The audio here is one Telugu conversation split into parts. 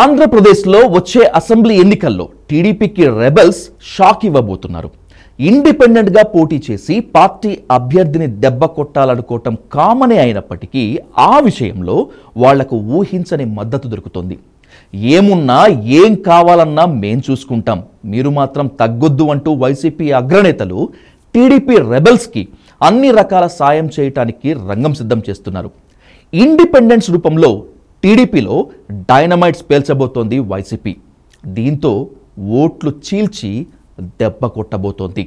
ఆంధ్రప్రదేశ్లో వచ్చే అసెంబ్లీ ఎన్నికల్లో టీడీపీకి రెబల్స్ షాక్ ఇవ్వబోతున్నారు. ఇండిపెండెంట్గా పోటీ చేసి పార్టీ అభ్యర్థిని దెబ్బ కొట్టాలనుకోవటం కామనే అయినప్పటికీ ఆ విషయంలో వాళ్ళకు ఊహించని మద్దతు దొరుకుతోంది. ఏమున్నా ఏం కావాలన్నా మేం చూసుకుంటాం. మీరు మాత్రం తగ్గొద్దు అంటూ వైసీపీ అగ్రనేతలు టీడీపీ రెబల్స్కి అన్ని రకాల సాయం చేయటానికి రంగం సిద్ధం చేస్తున్నారు. ఇండిపెండెన్స్ రూపంలో టీడీపీలో డైనమైట్స్ పేల్చబోతోంది వైసీపీ. దీంతో ఓట్లు చీల్చి దెబ్బ కొట్టబోతోంది.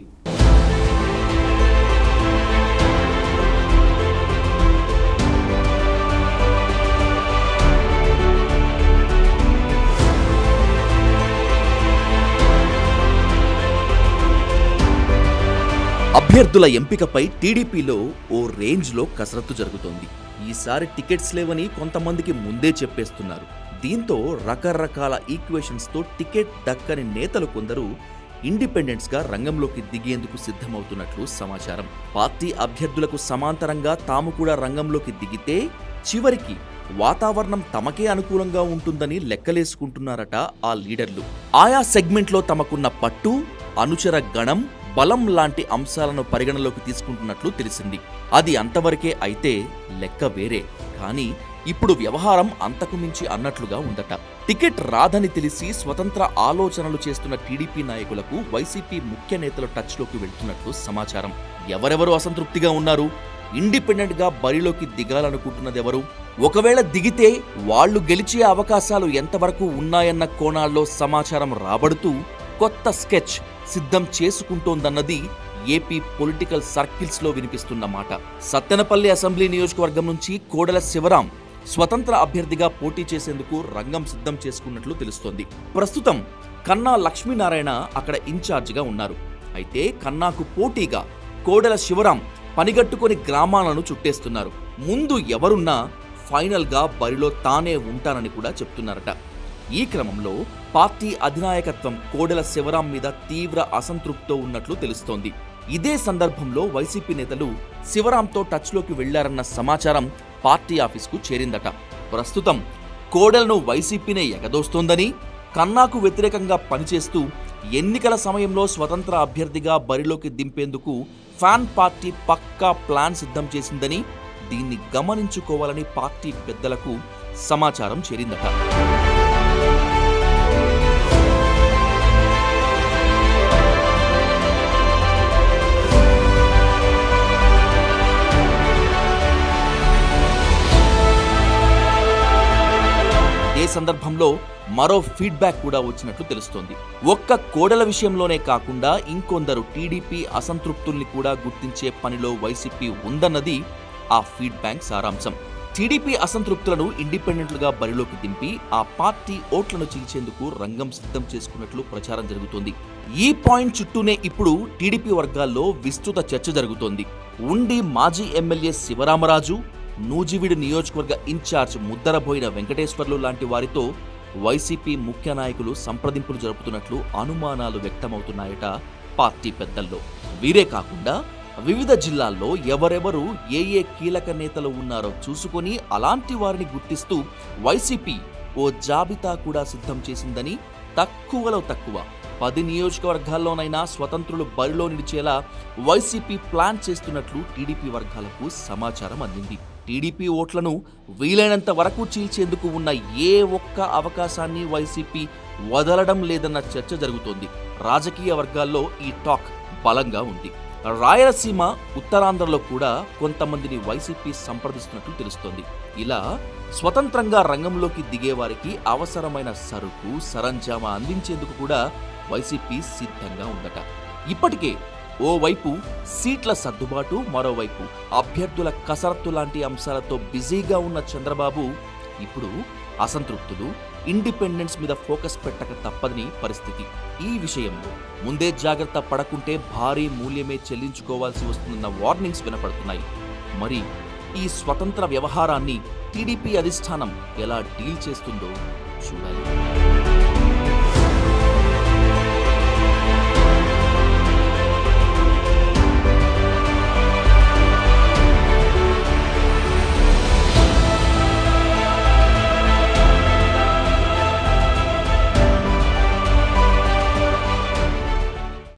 అభ్యర్థుల ఎంపికపై టీడీపీలో ఓ రేంజ్లో కసరత్తు జరుగుతోంది. ఈసారి టికెట్స్ లేవని కొంతమందికి ముందే చెప్పేస్తున్నారు. దీంతో రకరకాల ఈక్వేషన్స్తో టికెట్ దక్కని నేతలు కొందరు ఇండిపెండెంట్స్గా రంగంలోకి దిగేందుకు సిద్ధమవుతున్నట్లు సమాచారం. పార్టీ అభ్యర్థులకు సమాంతరంగా తాము కూడా రంగంలోకి దిగితే చివరికి వాతావరణం తమకే అనుకూలంగా ఉంటుందని లెక్కలేసుకుంటున్నారట ఆ లీడర్లు. ఆయా సెగ్మెంట్లో తమకున్న పట్టు అనుచర గణం బలం లాంటి అంశాలను పరిగణలోకి తీసుకుంటున్నట్లు తెలిసింది. అది అంతవరకే అయితే లెక్క వేరే. కానీ ఇప్పుడు వ్యవహారం అంతకు మించి అన్నట్లుగా ఉందట. టికెట్ రాదని తెలిసి స్వతంత్ర ఆలోచనలు చేస్తున్న టీడీపీ నాయకులకు వైసీపీ ముఖ్య నేతలు టచ్లోకి వెళ్తున్నట్లు సమాచారం. ఎవరెవరు అసంతృప్తిగా ఉన్నారు? ఇండిపెండెంట్గా బరిలోకి దిగాలనుకుంటున్నదెవరు? ఒకవేళ దిగితే వాళ్ళు గెలిచే అవకాశాలు ఎంతవరకు ఉన్నాయన్న కోణాల్లో సమాచారం రాబడుతూ కొత్త స్కెచ్ సిద్ధం చేసుకుంటోందన్నది ఏపీ పొలిటికల్ సర్కిల్స్లో వినిపిస్తున్న మాట. సత్తెనపల్లి అసెంబ్లీ నియోజకవర్గం నుంచి కోడల శివరాం స్వతంత్ర అభ్యర్థిగా పోటీ చేసేందుకు రంగం సిద్ధం చేసుకున్నట్లు తెలుస్తోంది. ప్రస్తుతం కన్నా లక్ష్మీనారాయణ అక్కడ ఇన్ఛార్జిగా ఉన్నారు. అయితే కన్నాకు పోటీగా కోడల శివరాం పనిగట్టుకొని గ్రామాలను చుట్టేస్తున్నారు. ముందు ఎవరున్నా ఫైనల్గా బరిలో తానే ఉంటానని కూడా చెప్తున్నారట. ఈ క్రమంలో పార్టీ అధినాయకత్వం కోడెల శివరాం మీద తీవ్ర అసంతృప్తితో ఉన్నట్లు తెలుస్తోంది. ఇదే సందర్భంలో వైసీపీ నేతలు శివరాంతో టచ్లోకి వెళ్ళారన్న సమాచారం పార్టీ ఆఫీస్కు చేరిందట. ప్రస్తుతం కోడెలను వైసీపీనే ఎగదోస్తోందని కన్నాకు వ్యతిరేకంగా పనిచేస్తూ ఎన్నికల సమయంలో స్వతంత్ర అభ్యర్థిగా బరిలోకి దింపేందుకు ఫ్యాన్ పార్టీ పక్కా ప్లాన్ సిద్ధం చేసిందని దీన్ని గమనించుకోవాలని పార్టీ పెద్దలకు సమాచారం చేరిందట. అదే సందర్భంలో మరో ఫీడ్బ్యాక్ కూడా వచ్చినట్లు తెలుస్తోంది. ఒక్క కోడల విషయంలోనే కాకుండా ఇంకొందరు టీడీపీ అసంతృప్తుల్ని కూడా గుర్తించే పనిలో వైసీపీ ఉందన్నది ఆ ఫీడ్బ్యాక్ సారాంశం. టీడీపీ అసంతృప్తులను ఇండిపెండెంట్లుగా బరిలోకి దింపి ఆ పార్టీ ఓట్లను చీల్చేందుకు రంగం సిద్ధం చేసుకున్నట్లు ప్రచారం జరుగుతోంది. ఈ పాయింట్ చుట్టూనే ఇప్పుడు టీడీపీ వర్గాల్లో విస్తృత చర్చ జరుగుతోంది. ఉండి మాజీ ఎమ్మెల్యే శివరామరాజు నూజివీడు నియోజకవర్గ ఇన్ఛార్జ్ ముద్దరబోయిన వెంకటేశ్వర్లు లాంటి వారితో వైసీపీ ముఖ్య నాయకులు సంప్రదింపులు జరుపుతున్నట్లు అనుమానాలు వ్యక్తమవుతున్నాయట పార్టీ పెద్దల్లో. వీరే కాకుండా వివిధ జిల్లాల్లో ఎవరెవరు ఏ ఏ కీలక నేతలు ఉన్నారో చూసుకొని అలాంటి వారిని గుర్తిస్తూ వైసీపీ ఓ జాబితా కూడా సిద్ధం చేసిందని తక్కువలో తక్కువ పది నియోజకవర్గాల్లోనైనా స్వతంత్రులు బరిలో నిలిచేలా వైసీపీ ప్లాన్ చేస్తున్నట్లు టీడీపీ వర్గాలకు సమాచారం అందింది. టీడీపీ ఓట్లను వీలైనంత వరకు చీల్చేందుకు ఉన్న ఏ ఒక్క అవకాశాన్ని వైసీపీ వదలడం లేదన్న చర్చ జరుగుతోంది. రాజకీయ వర్గాల్లో ఈ టాక్ బలంగా ఉంది. రాయలసీమ ఉత్తరాంధ్రలో కూడా కొంతమందిని వైసీపీ సంప్రదిస్తున్నట్లు తెలుస్తోంది. ఇలా స్వతంత్రంగా రంగంలోకి దిగేవారికి అవసరమైన సరుకు సరంజామా అందించేందుకు కూడా వైసీపీ సిద్ధంగా ఉందట. ఇప్పటికే ఓవైపు సీట్ల సర్దుబాటు మరోవైపు అభ్యర్థుల కసరత్తు లాంటి అంశాలతో బిజీగా ఉన్న చంద్రబాబు ఇప్పుడు అసంతృప్తులు ఇండిపెండెన్స్ మీద ఫోకస్ పెట్టక తప్పదని పరిస్థితి. ఈ విషయంలో ముందే జాగ్రత్త పడకుంటే భారీ మూల్యమే చెల్లించుకోవాల్సి వస్తుందన్న వార్నింగ్స్ వినపడుతున్నాయి. మరి ఈ స్వతంత్ర వ్యవహారాన్ని టీడీపీ అధిష్టానం ఎలా డీల్ చేస్తుందో చూడాలి.